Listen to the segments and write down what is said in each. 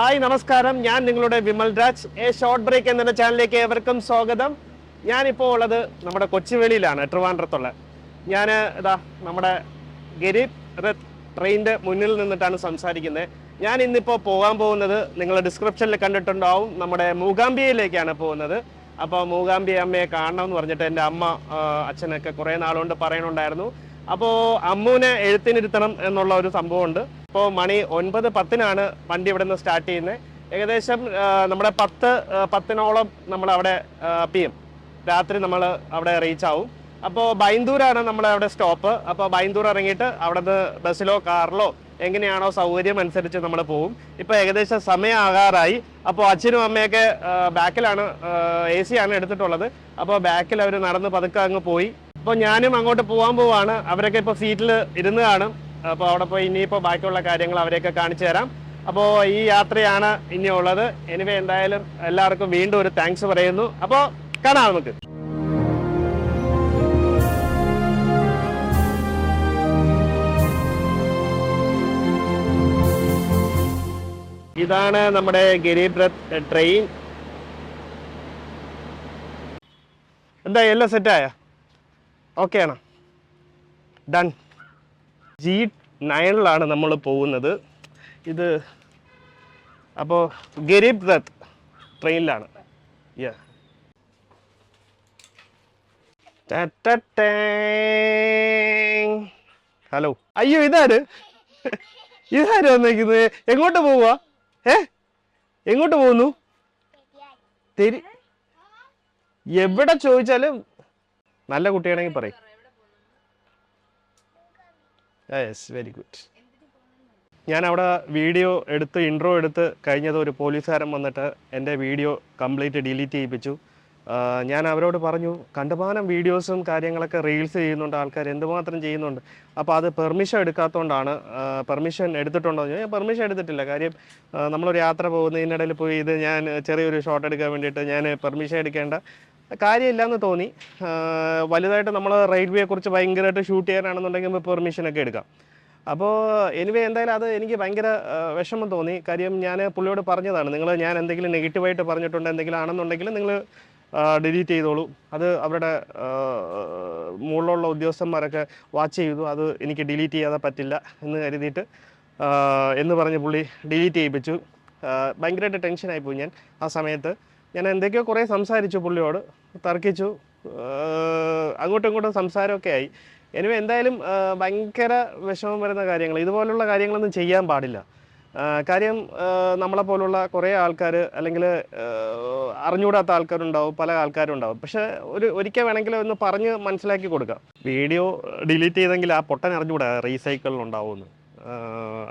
Hi നമസ്കാരം. ഞാൻ നിങ്ങളുടെ Vimal Raj. A short break എന്ന ചാനലിലേക്ക് ഏവർക്കും സ്വാഗതം. ഞാനിപ്പോൾ ഉള്ളത് നമ്മുടെ കൊച്ചുവേളിയിലാണ് ട്രിവാൻഡ്രത്തുള്ള. ഞാൻ ഇതാ നമ്മുടെ ഗരീബ് രഥ് ട്രെയിനിന്റെ മുന്നിൽ നിന്നിട്ടാണ് സംസാരിക്കുന്നത്. ഞാൻ ഇന്നിപ്പോൾ പോകാൻ പോകുന്നത് നിങ്ങൾ ഡിസ്ക്രിപ്ഷനിൽ കണ്ടിട്ടുണ്ടാവും നമ്മുടെ മൂകാംബിയയിലേക്കാണ് പോകുന്നത്. അപ്പോൾ മൂകാംബിയ അമ്മയെ കാണണം എന്ന് പറഞ്ഞിട്ട് എന്റെ അമ്മ അച്ഛനൊക്കെ കുറേ നാളുകൊണ്ട് പറയണുണ്ടായിരുന്നു. അപ്പോൾ അമ്മുവിനെ എഴുത്തിനിരുത്തണം എന്നുള്ള ഒരു സംഭവമുണ്ട്. ഇപ്പോൾ മണി ഒൻപത് പത്തിനാണ് വണ്ടി ഇവിടെ നിന്ന് സ്റ്റാർട്ട് ചെയ്യുന്നത്. ഏകദേശം നമ്മുടെ പത്ത് പത്തിനോളം നമ്മൾ അവിടെ പി എം രാത്രി നമ്മൾ അവിടെ റീച്ച് ആവും അപ്പോൾ ബൈന്ദൂരാണ് നമ്മൾ അവിടെ സ്റ്റോപ്പ്. അപ്പോൾ ബൈന്ദൂർ ഇറങ്ങിയിട്ട് അവിടെ നിന്ന് ബസ്സിലോ കാറിലോ എങ്ങനെയാണോ സൗകര്യം അനുസരിച്ച് നമ്മൾ പോകും ഇപ്പോൾ ഏകദേശം സമയമാകാറായി. അപ്പോൾ അച്ഛനും അമ്മയൊക്കെ ബാക്കിലാണ് എ സി ആണ് എടുത്തിട്ടുള്ളത്. അപ്പോൾ ബാക്കിൽ അവർ നടന്ന് പതുക്കെ അങ്ങ് പോയി. അപ്പോൾ ഞാനും അങ്ങോട്ട് പോകാൻ പോവാണ്. അവരൊക്കെ ഇപ്പോൾ സീറ്റിൽ ഇരുന്ന് കാണും. അപ്പോൾ അവിടെ പോയി ഇനിയിപ്പോൾ ബാക്കിയുള്ള കാര്യങ്ങൾ അവരെയൊക്കെ കാണിച്ചു തരാം. അപ്പോൾ ഈ യാത്രയാണ് ഇനിയുള്ളത്. എനിവേ എന്തായാലും എല്ലാവർക്കും വീണ്ടും ഒരു താങ്ക്സ് പറയുന്നു. അപ്പോൾ കാണാം നമുക്ക്. ഇതാണ് നമ്മുടെ ഗരീബ് രഥ് ട്രെയിൻ എന്താ എല്ലാം സെറ്റായ ഓക്കെ ആണോ? ഡൺ ജി നയനിലാണ് നമ്മൾ പോകുന്നത്. ഇത് അപ്പോൾ ഗരീബ് രഥ് ട്രെയിനിലാണ്. ഹലോ അയ്യോ ഇതാര്? ഇതാര് വന്നേക്കുന്നത്? എങ്ങോട്ട് പോവാ ഏ? എങ്ങോട്ട് പോകുന്നു? തെരി എവിടെ ചോദിച്ചാലും നല്ല കുട്ടിയാണെങ്കിൽ പറയും. യെസ് വെരി ഗുഡ് ഞാൻ അവിടെ വീഡിയോ എടുത്ത് ഇൻട്രോ എടുത്ത് കഴിഞ്ഞത് ഒരു പോലീസുകാരൻ വന്നിട്ട് എന്റെ വീഡിയോ കംപ്ലീറ്റ് ഡിലീറ്റ് ചെയ്യിപ്പിച്ചു. ഞാൻ അവരോട് പറഞ്ഞു കണ്ടമാനം വീഡിയോസും കാര്യങ്ങളൊക്കെ റീൽസ് ചെയ്യുന്നുണ്ട് ആൾക്കാർ എന്തുമാത്രം ചെയ്യുന്നുണ്ട്? അപ്പോൾ അത് പെർമിഷൻ എടുക്കാത്തതുകൊണ്ടാണ് പെർമിഷൻ എടുത്തിട്ടുണ്ടോ ഞാൻ പെർമിഷൻ എടുത്തിട്ടില്ല. കാര്യം നമ്മളൊരു യാത്ര പോകുന്നതിനിടയിൽ പോയി ഇത് ഞാൻ ചെറിയൊരു ഷോട്ട് എടുക്കാൻ വേണ്ടിയിട്ട് ഞാൻ പെർമിഷൻ എടുക്കേണ്ട. കാര്യമില്ലെന്ന് തോന്നി. വലുതായിട്ട് നമ്മൾ റെയിൽവേയെ കുറിച്ച് ഭയങ്കരമായിട്ട് ഷൂട്ട് ചെയ്യാനാണെന്നുണ്ടെങ്കിൽ നമുക്ക് പെർമിഷനൊക്കെ എടുക്കാം. അപ്പോൾ എനിവേ എന്തായാലും അത് എനിക്ക് ഭയങ്കര വിഷമം തോന്നി. കാര്യം ഞാൻ പുള്ളിയോട് പറഞ്ഞതാണ് നിങ്ങൾ ഞാൻ എന്തെങ്കിലും നെഗറ്റീവായിട്ട് പറഞ്ഞിട്ടുണ്ട് എന്തെങ്കിലും ആണെന്നുണ്ടെങ്കിൽ നിങ്ങൾ ഡിലീറ്റ് ചെയ്തോളൂ. അത് അവരുടെ മുകളിലുള്ള ഉദ്യോഗസ്ഥന്മാരൊക്കെ വാച്ച് ചെയ്തു. അത് എനിക്ക് ഡിലീറ്റ് ചെയ്യാതെ പറ്റില്ല എന്ന് കരുതിയിട്ട് എന്ന് പറഞ്ഞ് പുള്ളി ഡിലീറ്റ് ചെയ്യിപ്പിച്ചു. ഭയങ്കരമായിട്ട് ടെൻഷനായിപ്പോയി ഞാൻ ആ സമയത്ത്. ഞാൻ എന്തൊക്കെയോ കുറേ സംസാരിച്ചു പുള്ളിയോട്. തർക്കിച്ചു. അങ്ങോട്ടും ഇങ്ങോട്ടും സംസാരമൊക്കെ ആയി എനിവേ എന്തായാലും ഭയങ്കര വിഷമം വരുന്ന കാര്യങ്ങൾ ഇതുപോലുള്ള കാര്യങ്ങളൊന്നും ചെയ്യാൻ പാടില്ല. കാര്യം നമ്മളെ പോലുള്ള കുറേ ആൾക്കാർ അല്ലെങ്കിൽ അറിഞ്ഞുകൂടാത്ത ആൾക്കാരുണ്ടാവും പല ആൾക്കാരും ഉണ്ടാവും പക്ഷേ ഒരു ഒരിക്കൽ വേണമെങ്കിൽ ഒന്ന് പറഞ്ഞ് മനസ്സിലാക്കി കൊടുക്കാം. വീഡിയോ ഡിലീറ്റ് ചെയ്തെങ്കിൽ ആ പൊട്ടൻ അറിഞ്ഞുകൂടാ റീസൈക്കിളിൽ ഉണ്ടാവുമെന്ന്.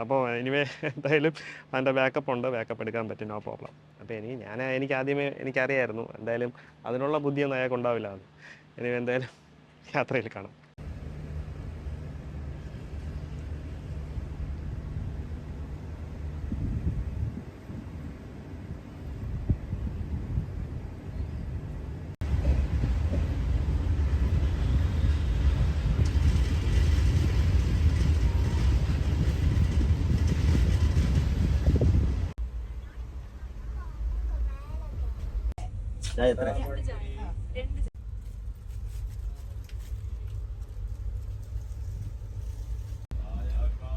അപ്പോൾ എനിവേ എന്തായാലും അതിന്റെ ബാക്കപ്പ് ഉണ്ട്. ബാക്കപ്പ് എടുക്കാൻ പറ്റും നോ പ്രോബ്ലം അപ്പോൾ എനിക്ക് ഞാൻ എനിക്ക് ആദ്യമേ എനിക്കറിയായിരുന്നു. എന്തായാലും അതിനുള്ള ബുദ്ധിയൊന്നും അയാൾക്ക് ഉണ്ടാവില്ല. എനിവേ എന്തായാലും യാത്രയിൽ കാണാം.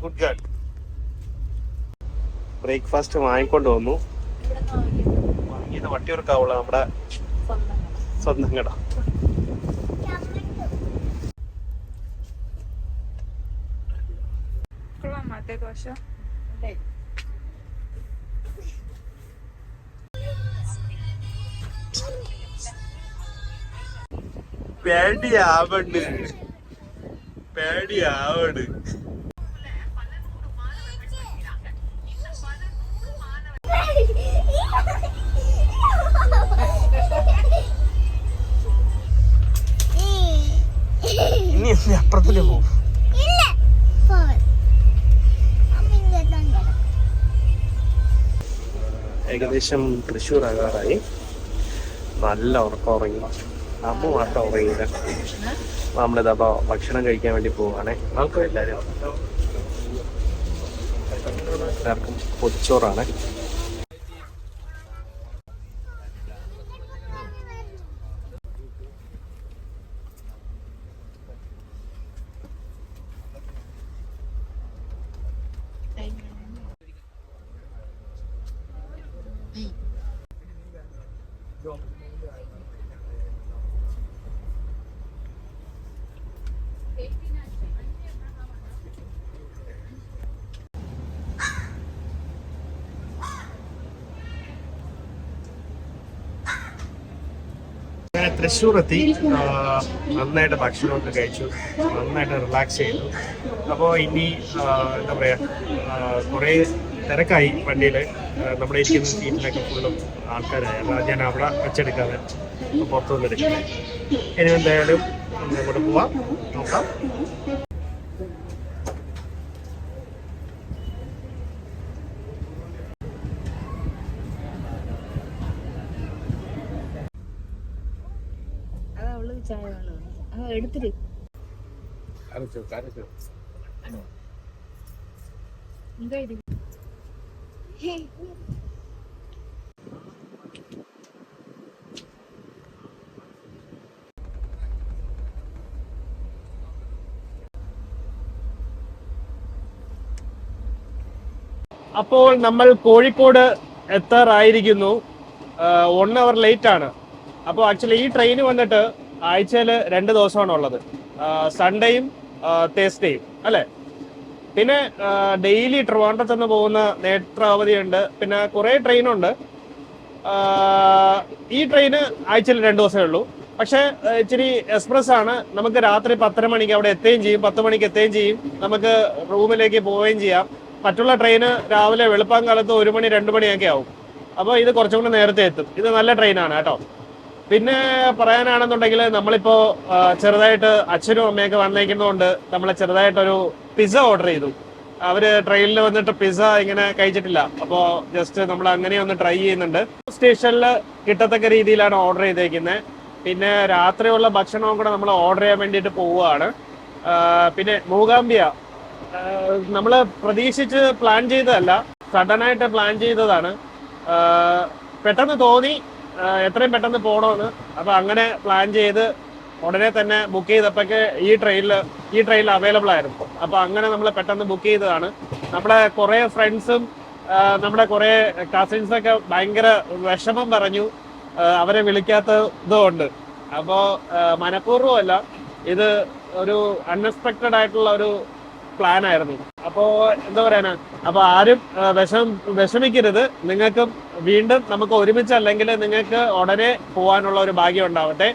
ഗുഡ് ഗഡ് ബ്രേക്ക്ഫാസ്റ്റ് വാങ്ങിക്കൊണ്ട് വന്നു. വാങ്ങിയത് വട്ടിയൂർക്കാവുള്ള നമ്മുടെ സ്വന്തം കട. മറ്റേ ദോശ. പേടിയാവണ്ട് പേടിയാവണ്ട് ഇനി എന്ത് അപ്പുറത്തിന് പോകും ഏകദേശം തൃശ്ശൂർ ആകാറായി. നല്ല ഉറക്കം ഉറങ്ങി. അമ്മ മാത്രം ഉറങ്ങിയില്ല നമ്മളിത് അപ്പൊ ഭക്ഷണം കഴിക്കാൻ വേണ്ടി പോവാണേ നമുക്ക് എല്ലാരും എല്ലാവർക്കും പൊതിച്ചോറാണ് Thank you. അങ്ങനെ തൃശ്ശൂർ എത്തി നന്നായിട്ട് ഭക്ഷണമൊക്കെ കഴിച്ചു. നന്നായിട്ട് റിലാക്സ് ചെയ്തു. അപ്പോൾ ഇനി എന്താ പറയുക കുറേ തിരക്കായി വണ്ടിയിൽ നമ്മുടെ ഇരിക്കുന്ന സീറ്റിലൊക്കെ ഫുള്ളും ആൾക്കാരായി. അപ്പോൾ ഞാൻ അവിടെ വെച്ചെടുക്കാതെ പുറത്തുനിന്ന് എടുക്കുന്നത് ഇനി എന്തായാലും അങ്ങോട്ട് പോവാം. നോക്കാം അത് അവൾ ചായ വേണം അത് എടുത്തിട്ട് എന്താ ഇത് ഹേ, അപ്പോൾ നമ്മൾ കോഴിക്കോട് എത്താറായിരിക്കുന്നു. വൺ അവർ ലേറ്റ് ആണ്. അപ്പോൾ ആക്ച്വലി ഈ ട്രെയിൻ വന്നിട്ട് ആഴ്ചയിൽ രണ്ട് ദിവസമാണ് ഉള്ളത് സൺഡേയും തേസ്ഡേയും അല്ലേ? പിന്നെ ഡെയിലി ട്രിവാൻഡ്രത്ത് നിന്ന് പോകുന്ന നേത്രാവതിയുണ്ട്. പിന്നെ കുറേ ട്രെയിനുണ്ട് ഈ ട്രെയിന് ആഴ്ചയിൽ രണ്ട് ദിവസമേ ഉള്ളൂ. പക്ഷേ ഇച്ചിരി എക്സ്പ്രസ് ആണ്. നമുക്ക് രാത്രി പത്തര മണിക്ക് അവിടെ എത്തുകയും ചെയ്യും. പത്ത് മണിക്ക് എത്തുകയും ചെയ്യും. നമുക്ക് റൂമിലേക്ക് പോവുകയും ചെയ്യാം. മറ്റുള്ള ട്രെയിന് രാവിലെ വെളുപ്പം കാലത്ത് ഒരു മണി രണ്ട് മണിയൊക്കെ ആവും. അപ്പോൾ ഇത് കുറച്ചും കൂടി നേരത്തെ എത്തും. ഇത് നല്ല ട്രെയിനാണ് കേട്ടോ. പിന്നെ പറയാനാണെന്നുണ്ടെങ്കിൽ നമ്മളിപ്പോ ചെറുതായിട്ട് അച്ഛനും അമ്മയൊക്കെ വന്നേക്കുന്നതുകൊണ്ട് നമ്മൾ ചെറുതായിട്ടൊരു പിസ്സ ഓർഡർ ചെയ്തു. അവർ ട്രെയിനിൽ വന്നിട്ട് പിസ്സ ഇങ്ങനെ കഴിച്ചിട്ടില്ല. അപ്പോ ജസ്റ്റ് നമ്മൾ അങ്ങനെ ഒന്ന് ട്രൈ ചെയ്യുന്നുണ്ട്. സ്റ്റേഷനിൽ കിട്ടത്തക്ക രീതിയിലാണ് ഓർഡർ ചെയ്തേക്കുന്നത് പിന്നെ രാത്രിയുള്ള ഭക്ഷണവും കൂടെ നമ്മൾ ഓർഡർ ചെയ്യാൻ വേണ്ടിയിട്ട് പോവുകയാണ്. പിന്നെ മൂകാംബിയ നമ്മൾ പ്രതീക്ഷിച്ച് പ്ലാൻ ചെയ്തതല്ല. സഡൻ ആയിട്ട് പ്ലാൻ ചെയ്തതാണ്. പെട്ടെന്ന് തോന്നി. എത്രയും പെട്ടെന്ന് പോകണമെന്ന് അപ്പൊ അങ്ങനെ പ്ലാൻ ചെയ്ത് ഉടനെ തന്നെ ബുക്ക് ചെയ്തപ്പോഴൊക്കെ ഈ ട്രെയിനിൽ ഈ ട്രെയിനിൽ അവൈലബിൾ ആയിരുന്നു. അപ്പൊ അങ്ങനെ നമ്മൾ പെട്ടെന്ന് ബുക്ക് ചെയ്തതാണ്. നമ്മുടെ കുറെ ഫ്രണ്ട്സും നമ്മുടെ കുറെ കസിൻസൊക്കെ ഭയങ്കര വിഷമം പറഞ്ഞു. അവരെ വിളിക്കാത്ത ഇതുകൊണ്ട്. അപ്പോ മനഃപൂർവമല്ല. ഇത് ഒരു അൺഎക്സ്പെക്ടഡ് ആയിട്ടുള്ള ഒരു പ്ലാൻ ആയിരുന്നു. അപ്പോ എന്താ പറയാനാ? അപ്പൊ ആരും വിഷം വിഷമിക്കരുത്. നിങ്ങൾക്ക് വീണ്ടും നമുക്ക് ഒരുമിച്ച് അല്ലെങ്കിൽ നിങ്ങൾക്ക് ഉടനെ പോകാനുള്ള ഒരു ഭാഗ്യം ഉണ്ടാവട്ടെ.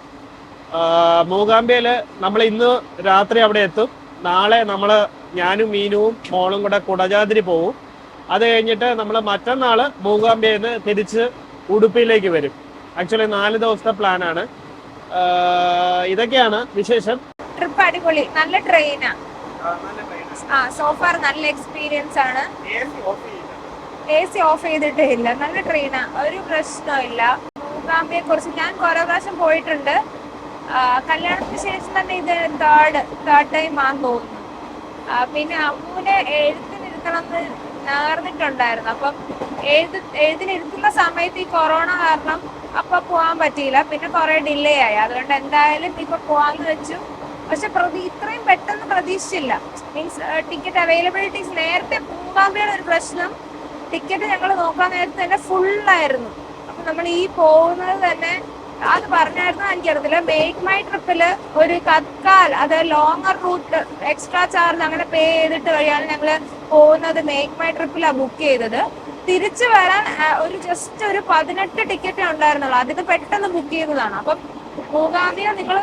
മൂകാംബിയിൽ നമ്മൾ ഇന്ന് രാത്രി അവിടെ എത്തും. നാളെ നമ്മൾ ഞാനും മീനുവും മോളും കൂടെ കുടജാതിരി പോവും. അത് കഴിഞ്ഞിട്ട് നമ്മൾ മറ്റന്നാൾ മൂകാംബിയയിൽ നിന്ന് തിരിച്ച് ഉടുപ്പിയിലേക്ക് വരും. ആക്ച്വലി നാല് ദിവസത്തെ പ്ലാനാണ് ഇതൊക്കെയാണ് വിശേഷം. ട്രിപ്പ് അടിപൊളി. നല്ല ട്രെയിനാ ആ സോഫാർ നല്ല എക്സ്പീരിയൻസ് ആണ്. എ സി ഓഫ് ചെയ്തിട്ടേ ഇല്ല. നല്ല ട്രെയിനാ ഒരു പ്രശ്നമില്ല മൂകാംബിയെ കുറിച്ച് ഞാൻ കുറെ പ്രാവശ്യം പോയിട്ടുണ്ട്. കല്യാണത്തിന് ശേഷം തന്നെ ഇത് തേർഡ് തേർഡ് ടൈം ആന്ന് തോന്നുന്നു. പിന്നെ അമ്മൂനെ എഴുത്തിനിരുത്തണം എന്ന് നേർന്നിട്ടുണ്ടായിരുന്നു. അപ്പം എഴുതി എഴുതിനിരുത്തുന്ന സമയത്ത് ഈ കൊറോണ കാരണം അപ്പൊ പോകാൻ പറ്റിയില്ല. പിന്നെ കുറെ ഡിലേ ആയി. അതുകൊണ്ട് എന്തായാലും ഇപ്പൊ പോവാന്ന് വെച്ചു. പക്ഷെ പ്രതി ഇത്രയും പെട്ടെന്ന് പ്രതീക്ഷിച്ചില്ല. മീൻസ് ടിക്കറ്റ് അവൈലബിലിറ്റീസ് നേരത്തെ മൂകാംബിയുടെ ഒരു പ്രശ്നം. ടിക്കറ്റ് ഞങ്ങൾ നോക്കാൻ നേരത്തെ തന്നെ ഫുള്ളായിരുന്നു അപ്പൊ നമ്മൾ ഈ പോകുന്നത് തന്നെ അത് പറഞ്ഞായിരുന്നു എനിക്കറിയത്തില്ല. മേക്ക് മൈ ട്രിപ്പിൽ ഒരു തത്കാൽ അത് ലോങ്ങർ റൂട്ട് എക്സ്ട്രാ ചാർജ് അങ്ങനെ പേ ചെയ്തിട്ട് വഴിയാണ് ഞങ്ങൾ പോകുന്നത് മേക്ക് മൈ ട്രിപ്പിലാണ് ബുക്ക് ചെയ്തത്. തിരിച്ചു വരാൻ ഒരു ജസ്റ്റ് ഒരു പതിനെട്ട് ടിക്കറ്റ് ഉണ്ടായിരുന്നുള്ളൂ. അതിന് പെട്ടെന്ന് ബുക്ക് ചെയ്തതാണ്. അപ്പം മൂകാംബിയ നിങ്ങൾ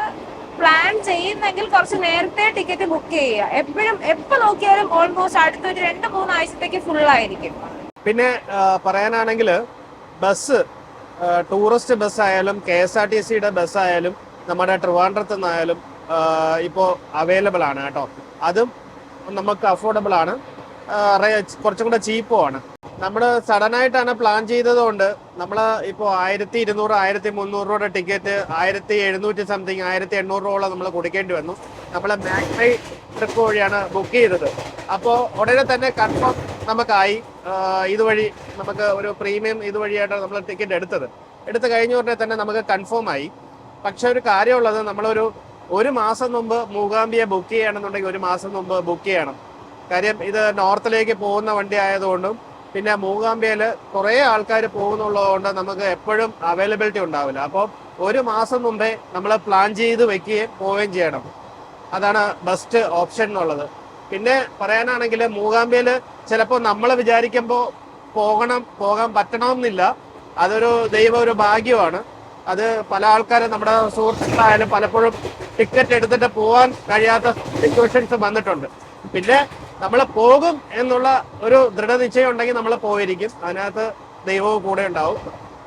പ്ലാൻ ചെയ്യുന്നെങ്കിൽ കുറച്ച് നേരത്തെ ടിക്കറ്റ് ബുക്ക് ചെയ്യുക. എപ്പോഴും എപ്പോ നോക്കിയാലും ഓൾമോസ്റ്റ് അടുത്തൊരു രണ്ട് മൂന്ന് ആഴ്ചത്തേക്ക് ഫുൾ ആയിരിക്കും. പിന്നെ പറയാനാണെങ്കിൽ ബസ് ടൂറിസ്റ്റ് ബസ് ആയാലും കെ എസ് ആർ ടി സിയുടെ ബസ് ആയാലും നമ്മുടെ ട്രിവാൻഡ്രത്ത് നിന്നായാലും ഇപ്പോൾ അവൈലബിൾ ആണ് കേട്ടോ. അതും നമുക്ക് അഫോർഡബിൾ ആണ്. കുറച്ചും കൂടെ ചീപ്പും ആണ്. നമ്മൾ സഡൻ ആയിട്ടാണ് പ്ലാൻ ചെയ്തതുകൊണ്ട് നമ്മൾ ഇപ്പോൾ ആയിരത്തി ഇരുന്നൂറ് ആയിരത്തി മുന്നൂറ് രൂപയുടെ ടിക്കറ്റ് ആയിരത്തി എഴുന്നൂറ്റി സംതിങ് ആയിരത്തി എണ്ണൂറ് രൂപയോളം നമ്മൾ കൊടുക്കേണ്ടി വന്നു. നമ്മൾ മാക്സൈ ട്രിപ്പ് വഴിയാണ് ബുക്ക് ചെയ്തത്. അപ്പോൾ ഉടനെ തന്നെ കൺഫേം നമുക്കായി. ഇതുവഴി നമുക്ക് ഒരു പ്രീമിയം ഇതുവഴിയായിട്ടാണ് നമ്മൾ ടിക്കറ്റ് എടുത്തത്. എടുത്ത് കഴിഞ്ഞ ഉടനെ തന്നെ നമുക്ക് കൺഫേം ആയി. പക്ഷെ ഒരു കാര്യമുള്ളത് നമ്മളൊരു ഒരു മാസം മുമ്പ് മൂകാംബിയെ ബുക്ക് ചെയ്യണമെന്നുണ്ടെങ്കിൽ ഒരു മാസം മുമ്പ് ബുക്ക് ചെയ്യണം. കാര്യം ഇത് നോർത്തിലേക്ക് പോകുന്ന വണ്ടി ആയതുകൊണ്ടും പിന്നെ മൂകാംബിയയിൽ കുറേ ആൾക്കാർ പോകുന്നുള്ളതുകൊണ്ട് നമുക്ക് എപ്പോഴും അവൈലബിലിറ്റി ഉണ്ടാവില്ല. അപ്പോൾ ഒരു മാസം മുമ്പേ നമ്മൾ പ്ലാൻ ചെയ്ത് വെക്കുകയും പോവുകയും ചെയ്യണം. അതാണ് ബെസ്റ്റ് ഓപ്ഷൻ എന്നുള്ളത്. പിന്നെ പറയാനാണെങ്കിൽ മൂകാംബിയയിൽ ചിലപ്പോൾ നമ്മൾ വിചാരിക്കുമ്പോൾ പോകണം പോകാൻ പറ്റണമെന്നില്ല. അതൊരു ദൈവ ഒരു ഭാഗ്യമാണ്. അത് പല ആൾക്കാരും നമ്മുടെ സുഹൃത്തുക്കളായാലും പലപ്പോഴും ടിക്കറ്റ് എടുത്തിട്ട് പോകാൻ കഴിയാത്ത സിറ്റുവേഷൻസ് വന്നിട്ടുണ്ട്. പിന്നെ നമ്മൾ പോകും എന്നുള്ള ഒരു ദൃഢനിശ്ചയം ഉണ്ടെങ്കിൽ നമ്മൾ പോയിരിക്കും. അതിനകത്ത് ദൈവവും കൂടെ ഉണ്ടാവും.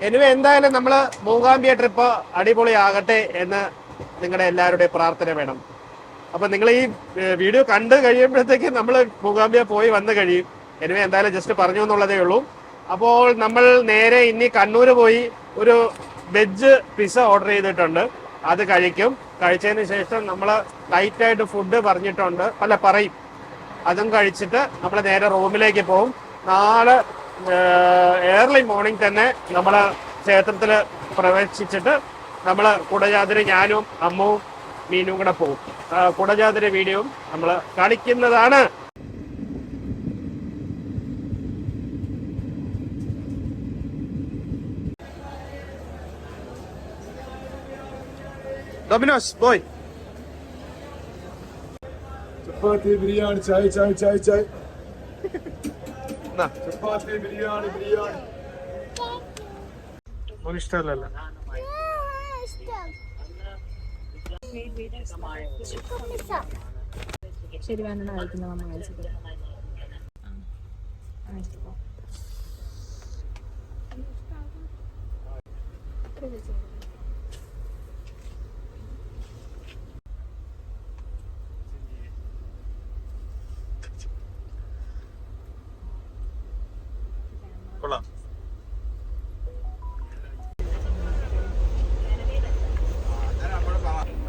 എനിവേ എന്തായാലും നമ്മൾ മൂകാംബിയ ട്രിപ്പ് അടിപൊളിയാകട്ടെ എന്ന് നിങ്ങളുടെ എല്ലാവരുടെയും പ്രാർത്ഥന വേണം. അപ്പൊ നിങ്ങൾ ഈ വീഡിയോ കണ്ട് കഴിയുമ്പോഴത്തേക്ക് നമ്മൾ മൂകാംബിയ പോയി വന്നു കഴിയും. എനിവേ എന്തായാലും ജസ്റ്റ് പറഞ്ഞു എന്നുള്ളതേ ഉള്ളൂ. അപ്പോൾ നമ്മൾ നേരെ ഇനി കണ്ണൂർ പോയി ഒരു വെജ് പിസ്സ ഓർഡർ ചെയ്തിട്ടുണ്ട്. അത് കഴിക്കും. കഴിച്ചതിന് ശേഷം നമ്മൾ ലൈറ്റായിട്ട് ഫുഡ് പറഞ്ഞിട്ടുണ്ട്. അല്ല പറയും. അതും കഴിച്ചിട്ട് നമ്മൾ നേരെ റൂമിലേക്ക് പോകും നാളെ ഏർലി മോർണിംഗ് തന്നെ നമ്മൾ ക്ഷേത്രത്തിൽ പ്രവേശിച്ചിട്ട് നമ്മൾ കുടജാതിരി ഞാനും അമ്മവും മീനും കൂടെ പോകും കുടജാതിരി വീഡിയോയും നമ്മൾ കാണിക്കുന്നതാണ്. ഡൊമിനോസ് ബോയ് ചപ്പാത്തി ബിരിയാണി ചായ ചായ ചായ ചായ. ചപ്പാത്തി ബിരിയാണി ബിരിയാണി. ഇഷ്ടമല്ലല്ലോ. ശരി വേണ്ട കഴിക്കുന്ന നമ്മൾ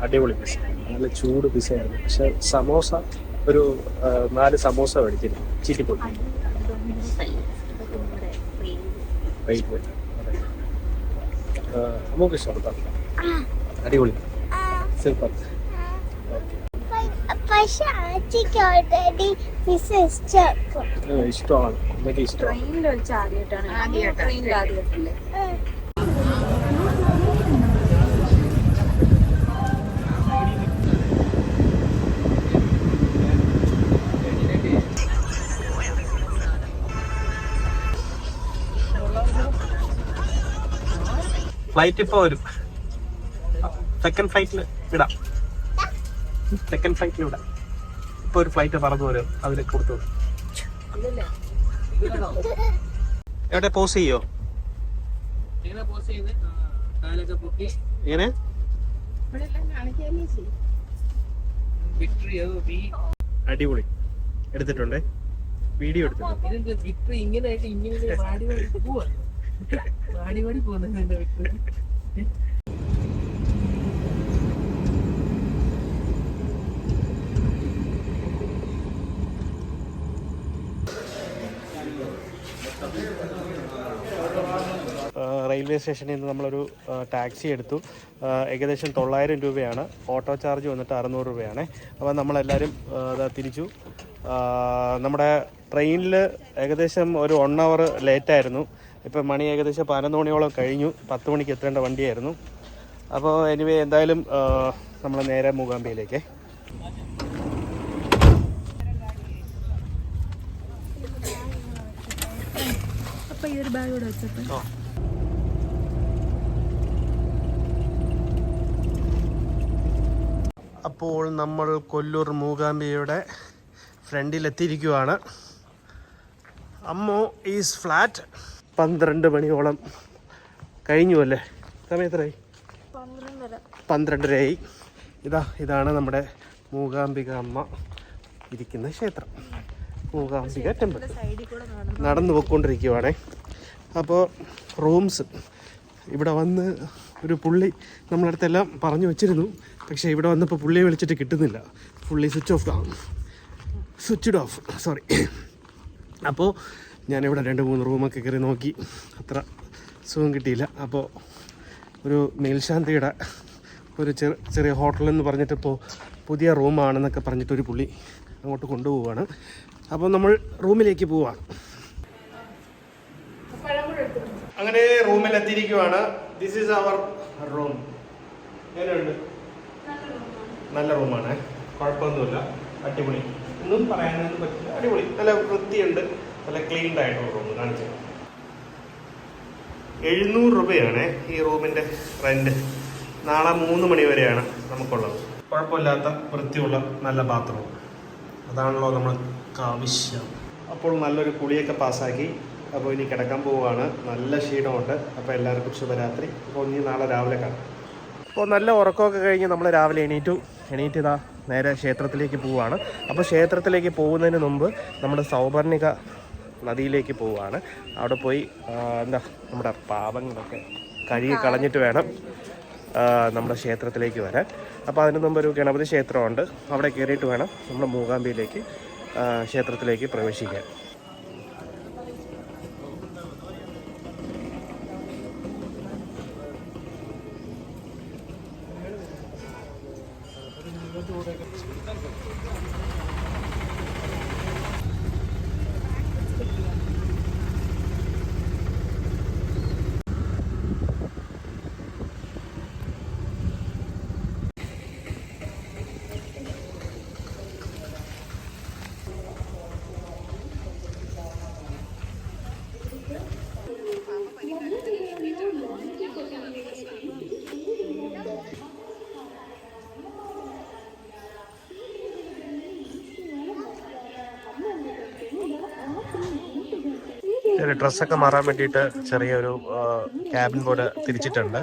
അടിപൊളി പിസ നല്ല ചൂട് പിസയായിരുന്നു പക്ഷെ സമോസ ഒരു നാല് സമോസ മേടിച്ചിരുന്നു. ചീറ്റിപ്പോയി. നമുക്ക് ഇഷ്ടപ്പെട്ടോ? അടിപൊളി. സൂപ്പർ പക്ഷെ ആച്ചിക്ക് ഓൾറെഡി പിസ ഇഷ്ടം ഇഷ്ടമാണ്. ഇഷ്ടമാണ് ട്രെയിനിൽ വെച്ച് ആദ്യമായിട്ടാണ് ട്രെയിനിൽ ആദ്യമായിട്ടല്ലേ? ഫ്ലൈറ്റ് ഇപ്പൊ വരും. സെക്കൻഡ് ഫ്ലൈറ്റിൽ വിടാം. സെക്കൻഡ് ഫ്ലൈറ്റിൽ വിടാം. ഇപ്പൊ ഒരു ഫ്ലൈറ്റ് പറന്നു വരും. അതിൽ കൊടുത്തു വിടും. എവിടെ പോസ് ചെയ്യോ? എങ്ങനെ അടിപൊളി. എടുത്തിട്ടുണ്ടേ. വീഡിയോ എടുത്തിട്ടുണ്ട്. ഇങ്ങനെ റെയിൽവേ സ്റ്റേഷനിൽ നിന്ന് നമ്മളൊരു ടാക്സി എടുത്തു. ഏകദേശം തൊള്ളായിരം രൂപയാണ്. ഓട്ടോ ചാർജ് വന്നിട്ട് അറുന്നൂറ് രൂപയാണ്. അപ്പോൾ നമ്മളെല്ലാവരും തിരിച്ചു. നമ്മുടെ ട്രെയിനിൽ ഏകദേശം ഒരു വൺ അവർ ലേറ്റായിരുന്നു ഇപ്പം മണി ഏകദേശം പതിനൊന്ന് മണിയോളം കഴിഞ്ഞു. പത്ത് മണിക്ക് എത്തേണ്ട വണ്ടിയായിരുന്നു. അപ്പോൾ എനിവേ എന്തായാലും നമ്മൾ നേരെ മൂകാംബിയിലേക്ക്. അപ്പോൾ ഈ ഒരു ബാഗ് അപ്പോൾ നമ്മൾ കൊല്ലൂർ മൂകാംബിയുടെ ഫ്രണ്ടിലെത്തിയിരിക്കുവാണ്. അമ്മോ ഈസ് ഫ്ലാറ്റ് പന്ത്രണ്ട് മണിയോളം കഴിഞ്ഞു അല്ലേ? സമയത്രയായി പന്ത്രണ്ടരയായി. ഇതാ ഇതാണ് നമ്മുടെ മൂകാംബിക അമ്മ ഇരിക്കുന്ന ക്ഷേത്രം. മൂകാംബിക ടെമ്പിൾ. നടന്നു പോയിക്കൊണ്ടിരിക്കുവാണേ. അപ്പോൾ റൂംസ്. ഇവിടെ വന്ന് ഒരു പുള്ളി നമ്മളടുത്തെല്ലാം പറഞ്ഞു വെച്ചിരുന്നു. പക്ഷേ ഇവിടെ വന്നപ്പോൾ പുള്ളിയെ വിളിച്ചിട്ട് കിട്ടുന്നില്ല. പുള്ളി സ്വിച്ച് ഓഫ് ആണ്. സ്വിച്ച്ഡ് ഓഫ് സോറി അപ്പോൾ ഞാനിവിടെ രണ്ട് മൂന്ന് റൂമൊക്കെ കയറി നോക്കി. അത്ര സുഖം കിട്ടിയില്ല. അപ്പോൾ ഒരു മേൽശാന്തിയുടെ ഒരു ചെറു ചെറിയ ഹോട്ടലെന്ന് പറഞ്ഞിട്ടിപ്പോൾ പുതിയ റൂമാണെന്നൊക്കെ പറഞ്ഞിട്ടൊരു പുള്ളി അങ്ങോട്ട് കൊണ്ടുപോവാണ്. അപ്പോൾ നമ്മൾ റൂമിലേക്ക് പോവാണ് അങ്ങനെ റൂമിൽ എത്തിയിരിക്കുവാണ് ദിസ് ഈസ് അവർ റൂം എങ്ങനെയുണ്ട്? നല്ല റൂമാണ്. കുഴപ്പമൊന്നുമില്ല. അടിപൊളി. ഒന്നും പറയാനൊന്നും പറ്റില്ല. അടിപൊളി. നല്ല വൃത്തിയുണ്ട്. നല്ല ക്ലീൻഡ് ആയിട്ടുള്ള റൂം കാണിച്ചു എഴുന്നൂറ് രൂപയാണ് ഈ റൂമിന്റെ റെന്റ് നാളെ മൂന്ന് മണി വരെയാണ് നമുക്കുള്ളത്. കുഴപ്പമില്ലാത്ത വൃത്തിയുള്ള നല്ല ബാത്റൂം അതാണല്ലോ നമ്മൾക്ക് ആവശ്യം. അപ്പോൾ നല്ലൊരു കുളിയൊക്കെ പാസ്സാക്കി. അപ്പോൾ ഇനി കിടക്കാൻ പോവുകയാണ്. നല്ല ക്ഷീണമുണ്ട്. അപ്പോൾ എല്ലാവർക്കും ശുഭരാത്രി. അപ്പോൾ ഇനി നാളെ രാവിലെ കാണാം. അപ്പോൾ നല്ല ഉറക്കമൊക്കെ കഴിഞ്ഞ് നമ്മൾ രാവിലെ എണീറ്റു. എണീറ്റ് ഇതാ നേരെ ക്ഷേത്രത്തിലേക്ക് പോവുകയാണ്. അപ്പോൾ ക്ഷേത്രത്തിലേക്ക് പോകുന്നതിന് മുമ്പ് നമ്മുടെ സൗപർണിക നദിയിലേക്ക് പോവുകയാണ്. അവിടെ പോയി എന്താ നമ്മുടെ പാപങ്ങളൊക്കെ കഴുകി കളഞ്ഞിട്ട് വേണം നമ്മുടെ ക്ഷേത്രത്തിലേക്ക് വരാൻ. അപ്പോൾ അതിന് മുമ്പ് ഒരു ഗണപതി ക്ഷേത്രമുണ്ട്. അവിടെ കയറിയിട്ട് വേണം നമ്മുടെ മൂകാംബിയിലേക്ക് ക്ഷേത്രത്തിലേക്ക് പ്രവേശിക്കാൻ. ഡ്രസ്സൊക്കെ മാറാൻ വേണ്ടിയിട്ട് ചെറിയൊരു ക്യാബിൻ പോലെ തിരിച്ചിട്ടുണ്ട്.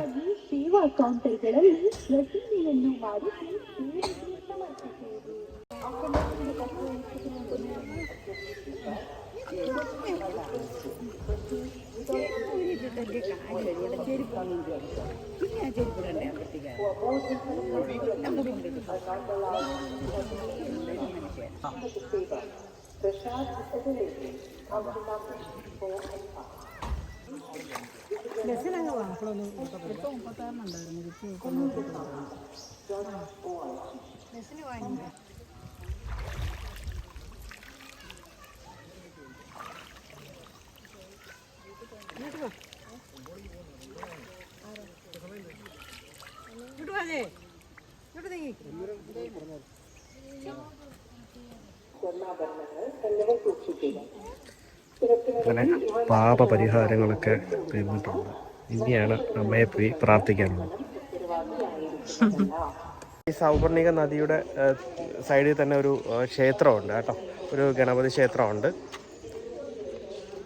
ബസ്സിലങ്ങ് എട്ട് മുപ്പത്താറിനുണ്ടായിരുന്നു തിരിച്ച് ബസ്സിന് വാങ്ങിക്കാം ഇങ്ങോട്ട് വാജേ ഇങ്ങോട്ട് നീങ്ങി സ്വർണാഭരണങ്ങൾ കല്ലുകൾ സൂക്ഷിക്കുക അങ്ങനെ പാപപരിഹാരങ്ങളൊക്കെ തീർന്നിട്ടുണ്ട് ഇനിയാണ് അമ്മയെ പോയി പ്രാർത്ഥിക്കാനുള്ളത്. ഈ സൗപർണിക നദിയുടെ സൈഡിൽ തന്നെ ഒരു ക്ഷേത്രമുണ്ട് കേട്ടോ. ഒരു ഗണപതി ക്ഷേത്രമുണ്ട്.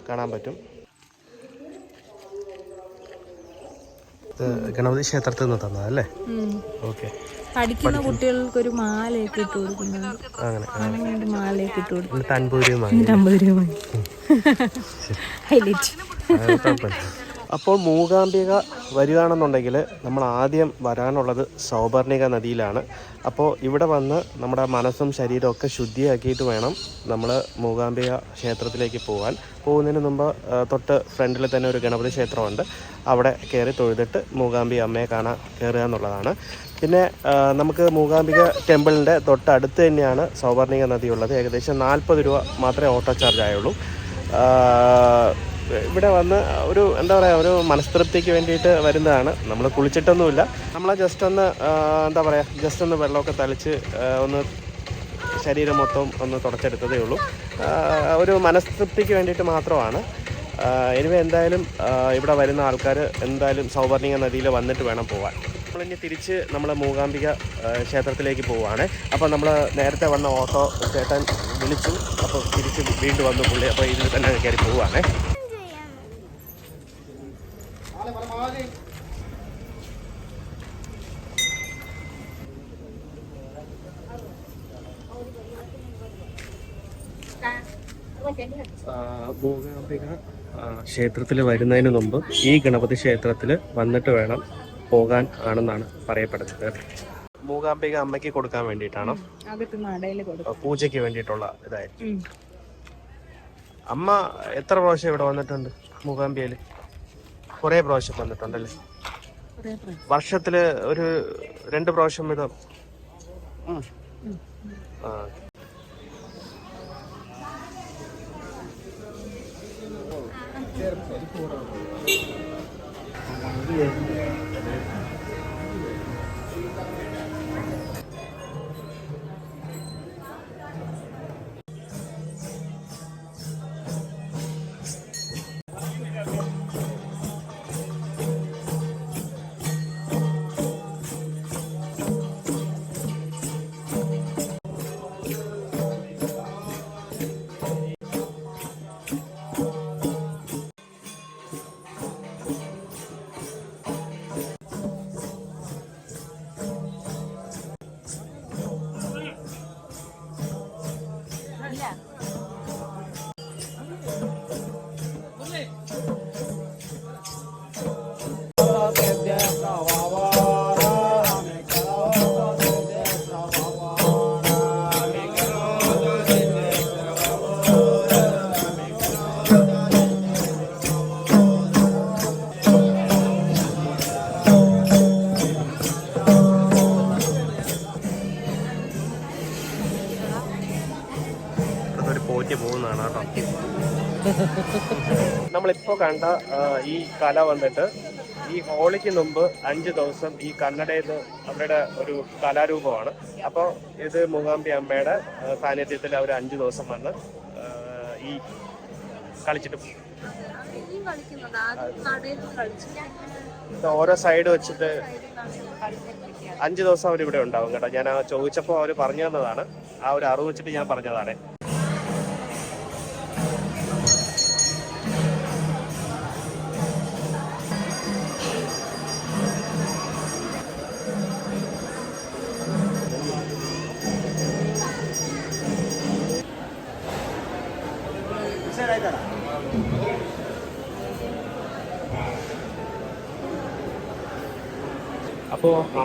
കാണാൻ പറ്റും. ഗണപതി ക്ഷേത്രത്തിൽ നിന്ന് തന്നതല്ലേ? ഓക്കെ. പഠിക്കുന്ന കുട്ടികൾക്ക് ഒരു മാലയൊക്കെ ഇട്ട് കൊടുക്കുന്നുണ്ട്. അങ്ങനെ മാലയൊക്കെ ഇട്ട് കൊടുക്കും എന്നിട്ട് അൻപത് രൂപ വാങ്ങി. അമ്പത് രൂപ ഹൈലൈറ്റ്. അപ്പോൾ മൂകാംബിക വരികയാണെന്നുണ്ടെങ്കിൽ നമ്മൾ ആദ്യം വരാനുള്ളത് സൗപർണിക നദിയിലാണ്. അപ്പോൾ ഇവിടെ വന്ന് നമ്മുടെ മനസ്സും ശരീരവും ഒക്കെ ശുദ്ധിയാക്കിയിട്ട് വേണം നമ്മൾ മൂകാംബിക ക്ഷേത്രത്തിലേക്ക് പോകാൻ. പോകുന്നതിന് മുമ്പ് തൊട്ട് ഫ്രണ്ടിൽ തന്നെ ഒരു ഗണപതി ക്ഷേത്രമുണ്ട്. അവിടെ കയറി തൊഴുതിട്ട് മൂകാംബിക അമ്മയെ കാണാൻ കയറുക എന്നുള്ളതാണ്. പിന്നെ നമുക്ക് മൂകാംബിക ടെമ്പിളിന്റെ തൊട്ടടുത്ത് തന്നെയാണ് സൗവർണിക നദിയുള്ളത് ഏകദേശം നാൽപ്പത് രൂപ മാത്രമേ ഓട്ടോ ചാർജ് ആയുള്ളൂ. ഇവിടെ വന്ന് ഒരു എന്താ പറയുക ഒരു മനസ്തൃപ്തിക്ക് വേണ്ടിയിട്ട് വരുന്നതാണ്. നമ്മൾ കുളിച്ചിട്ടൊന്നുമില്ല. നമ്മൾ ജസ്റ്റ് ഒന്ന് എന്താ പറയുക ജസ്റ്റ് ഒന്ന് വെള്ളമൊക്കെ തളിച്ച് ഒന്ന് ശരീരം മൊത്തം ഒന്ന് തുടച്ചെടുത്തതേ ഉള്ളൂ. ഒരു മനസ്തൃപ്തിക്ക് വേണ്ടിയിട്ട് മാത്രമാണ്. എനിവേ എന്തായാലും ഇവിടെ വരുന്ന ആൾക്കാർ എന്തായാലും സൗവർണിക നദിയിൽ വന്നിട്ട് വേണം പോകാൻ നമ്മളിനി തിരിച്ച് നമ്മൾ മൂകാംബിക ക്ഷേത്രത്തിലേക്ക് പോവുകയാണ് അപ്പോൾ നമ്മൾ നേരത്തെ വന്ന ഓട്ടോ ചേട്ടൻ വിളിച്ചു. അപ്പോൾ തിരിച്ച് വീണ്ടും വന്നു പുള്ളി. അപ്പോൾ ഇതിൽ തന്നെ കയറി പോവുകയാണേ മൂകാംബിക ക്ഷേത്രത്തിൽ വരുന്നതിന് മുമ്പ് ഈ ഗണപതി ക്ഷേത്രത്തിൽ വന്നിട്ട് വേണം പോകാൻ ആണെന്നാണ് പറയപ്പെടുന്നത്. മൂകാംബിക അമ്മയ്ക്ക് കൊടുക്കാൻ വേണ്ടിയിട്ടാണോ? പൂജയ്ക്ക് വേണ്ടിയിട്ടുള്ള ഇതായിരിക്കും. അമ്മ എത്ര പ്രാവശ്യം ഇവിടെ വന്നിട്ടുണ്ട് മൂകാംബിയയിൽ കുറെ പ്രാവശ്യം വന്നിട്ടുണ്ടല്ലേ? വർഷത്തിൽ ഒരു രണ്ട് പ്രാവശ്യം വിധം ആ. കണ്ട ഈ കല വന്നിട്ട് ഈ ഹോളിക്ക് മുമ്പ് അഞ്ച് ദിവസം ഈ കന്നഡയത് അവരുടെ ഒരു കലാരൂപമാണ്. അപ്പോൾ ഇത് മൂകാംബി അമ്മയുടെ സാന്നിധ്യത്തിൽ അവർ അഞ്ച് ദിവസം വന്ന് ഈ കളിച്ചിട്ട് പോകും ഓരോ സൈഡ് വെച്ചിട്ട് അഞ്ച് ദിവസം അവരിവിടെ ഇവിടെ ഉണ്ടാവും കേട്ടോ. ഞാൻ ചോദിച്ചപ്പോൾ അവർ പറഞ്ഞു തന്നതാണ്. ആ ഒരു അറിവ് വെച്ചിട്ട് ഞാൻ പറഞ്ഞതാണ്.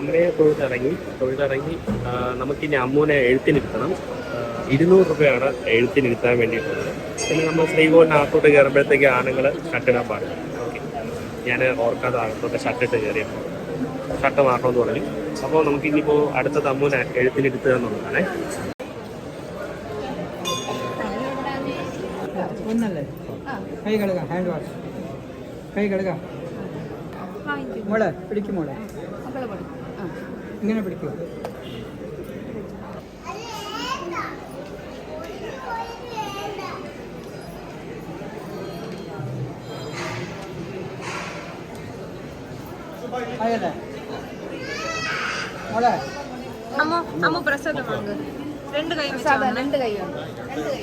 അമ്മയെ തൊഴുതിറങ്ങി തൊഴുതിറങ്ങി നമുക്കിനി അമ്മൂനെ എഴുത്തിനിരുത്തണം ഇരുന്നൂറ് രൂപയാണ് എഴുത്തിനിരുത്താൻ വേണ്ടിയിട്ടുള്ളത് പിന്നെ നമ്മൾ ശ്രീകോവിലിനകത്തോട്ട് കയറുമ്പോഴത്തേക്ക് ആണുങ്ങൾ ഷട്ടിടാൻ പാടില്ല ഓക്കെ ഞാൻ ഓർക്കാതെ അകത്തോട്ട് ഷട്ടിട്ട് കയറിയപ്പോൾ ഷട്ട് മാറണമെന്ന് പറഞ്ഞു അപ്പോൾ നമുക്ക് ഇനിയിപ്പോൾ അടുത്തത് അമ്മൂനെ എഴുത്തിനിരുത്തുക എന്നുള്ളതാണേ ഒന്നല്ലേ കൈ കഴുക ഹാൻഡ് വാഷ് കൈ കഴുക മോളെ പിടിക്കും മോളെ ഇങ്ങനെ പിടിക്കുക ആയല്ലേ മോളെ. അമ്മ അമ്മ പ്രസാദം വാങ്ങ്. രണ്ട് കൈ രണ്ട് കൈ രണ്ട് കൈ.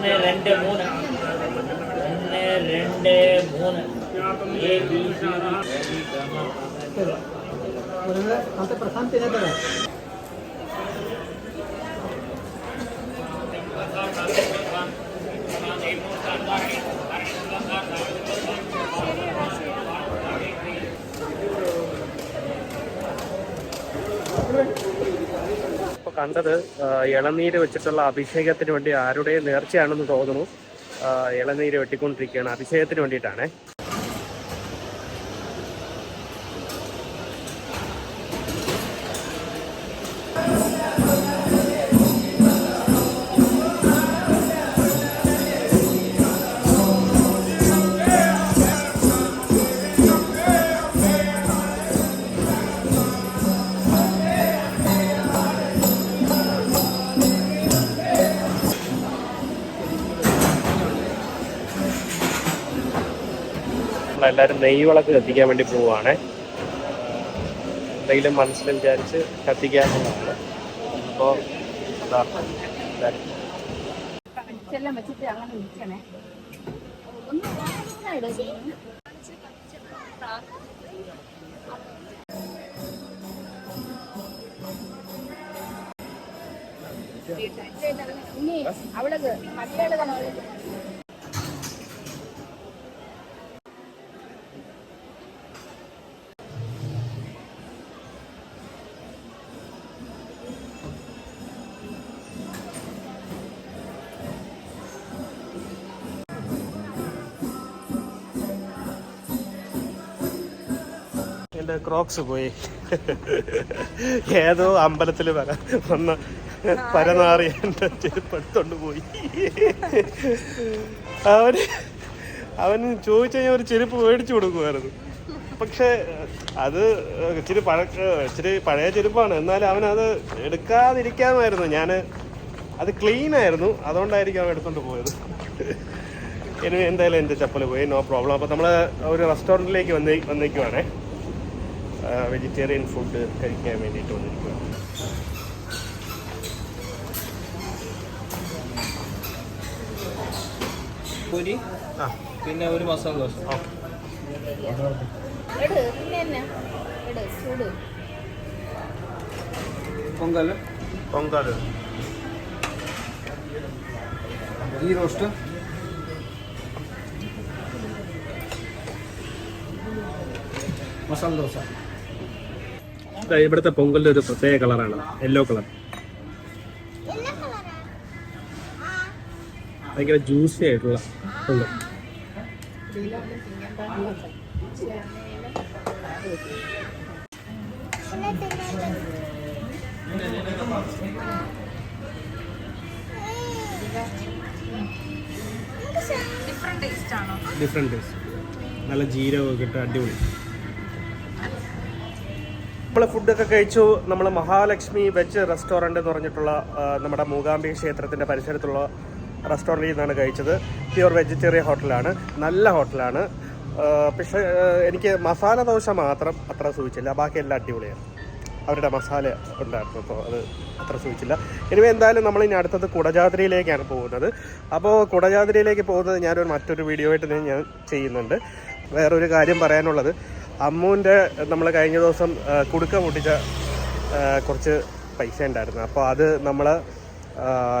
ഒന്ന് രണ്ട് മൂന്ന് ഒന്ന് രണ്ട് മൂന്ന് എ ബി സി ഡി ഗമ നിങ്ങൾ അന്നത്തെ പ്രശാന്തിനെ തരാം ഇപ്പോൾ കണ്ടത് ഇളനീര് വെച്ചിട്ടുള്ള അഭിഷേകത്തിന് വേണ്ടി ആരുടെ നേർച്ചയാണെന്ന് തോന്നുന്നു. ഇളനീര് വെട്ടിക്കൊണ്ടിരിക്കുകയാണ്. അഭിഷേകത്തിന് വേണ്ടിയിട്ടാണേ. നമ്മളെല്ലാവരും നെയ്വിളക്ക് കത്തിക്കാൻ വേണ്ടി പോവുകയാണേ. എന്തെങ്കിലും മനസ്സിൽ വിചാരിച്ച് കത്തിക്കാനുള്ളതാണ് അപ്പോൾ അവിടെ എല്ലാവരും എന്റെ ക്രോക്സ് പോയി. ഏതോ അമ്പലത്തിൽ വര. വന്ന പരനാറി എന്റെ ചെരുപ്പ് പോയി. അവന് അവന് ചോദിച്ചു കഴിഞ്ഞാൽ ഒരു ചെരുപ്പ് മേടിച്ചു കൊടുക്കുമായിരുന്നു പക്ഷേ അത് ഇച്ചിരി പഴക്ക ഇച്ചിരി പഴയ ചെരുപ്പാണ്. എന്നാലും അവനത് എടുക്കാതിരിക്കാമായിരുന്നു. ഞാൻ അത് ക്ലീൻ ആയിരുന്നു. അതുകൊണ്ടായിരിക്കും അവൻ എടുത്തോണ്ട് പോയത്. ഇനി എന്തായാലും എന്റെ ചപ്പൽ പോയി. നോ പ്രോബ്ലം അപ്പോൾ നമ്മൾ ഒരു റെസ്റ്റോറന്റിലേക്ക് വന്നേ വന്നേക്കുവാണേ. വെജിറ്റേറിയൻ ഫുഡ് കഴിക്കാൻ വേണ്ടിയിട്ട് വന്നിരിക്കുകയാണ് പൂരി ആ. പിന്നെ ഒരു മസാല ദോശ. പൊങ്കൽ പൊങ്കാൽ ഈ റോസ്റ്റ്. മസാല ദോശ. ഇവിടുത്തെ പൊങ്കലിന്റെ ഒരു പ്രത്യേക കളറാണ്. യെല്ലോ കളർ ഭയങ്കര ജ്യൂസി ആയിട്ടുള്ള പൊങ്കൽ. ഡിഫറെന്റ് ടേസ്റ്റ് നല്ല ജീരകമൊക്കെ ഇട്ട് അടിപൊളി. നമ്മൾ ഫുഡൊക്കെ കഴിച്ചു. നമ്മൾ മഹാലക്ഷ്മി വെജ് റെസ്റ്റോറന്റ് എന്ന് പറഞ്ഞിട്ടുള്ള നമ്മുടെ മൂകാംബിക ക്ഷേത്രത്തിന്റെ പരിസരത്തുള്ള റെസ്റ്റോറന്റിൽ നിന്നാണ് കഴിച്ചത്. പ്യുവർ വെജിറ്റേറിയൻ ഹോട്ടലാണ് നല്ല ഹോട്ടലാണ് പക്ഷെ എനിക്ക് മസാല ദോശ മാത്രം അത്ര സൂചിച്ചില്ല. ബാക്കി എല്ലാം അടിപൊളിയാണ്. അവരുടെ മസാല ഉണ്ടായിരുന്നു അപ്പോൾ അത് അത്ര സൂചിച്ചില്ല. ഇനി എന്തായാലും നമ്മൾ ഇനി അടുത്തത് കുടജാദ്രിയിലേക്കാണ് പോകുന്നത്. അപ്പോൾ കുടജാദ്രിയിലേക്ക് പോകുന്നത് ഞാനൊരു മറ്റൊരു വീഡിയോ ആയിട്ട് ഞാൻ ചെയ്യുന്നുണ്ട്. വേറൊരു കാര്യം പറയാനുള്ളത്. അമ്മുവിന്റെ നമ്മൾ കഴിഞ്ഞ ദിവസം കുടുക്ക പൊട്ടിച്ച കുറച്ച് പൈസ ഉണ്ടായിരുന്നു. അപ്പോൾ അത് നമ്മൾ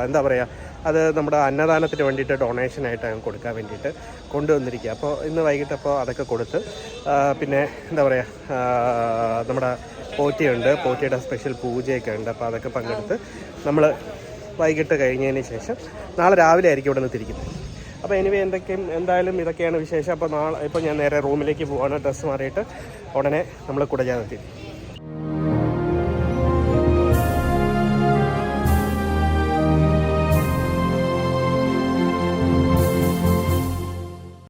എന്താ പറയുക അത് നമ്മുടെ അന്നദാനത്തിന് വേണ്ടിയിട്ട് ഡൊണേഷനായിട്ട് കൊടുക്കാൻ വേണ്ടിയിട്ട് കൊണ്ടുവന്നിരിക്കുക. അപ്പോൾ ഇന്ന് വൈകിട്ട് അപ്പോൾ അതൊക്കെ കൊടുത്ത് പിന്നെ എന്താ പറയുക നമ്മുടെ പോറ്റിയുണ്ട്. പോറ്റിയുടെ സ്പെഷ്യൽ പൂജയൊക്കെ ഉണ്ട്. അപ്പോൾ അതൊക്കെ പങ്കെടുത്ത് നമ്മൾ വൈകിട്ട് കഴിഞ്ഞതിന് ശേഷം നാളെ രാവിലെ ആയിരിക്കും ഇവിടെ നിന്ന് തിരിക്കുന്നത്. അപ്പോൾ എനിവേ എന്തൊക്കെയും എന്തായാലും ഇതൊക്കെയാണ് വിശേഷം. അപ്പോൾ നാളെ ഇപ്പോൾ ഞാൻ നേരെ റൂമിലേക്ക് പോവാണ്. ഡ്രസ്സ് മാറിയിട്ട് ഉടനെ നമ്മൾ കുടജാതെത്തി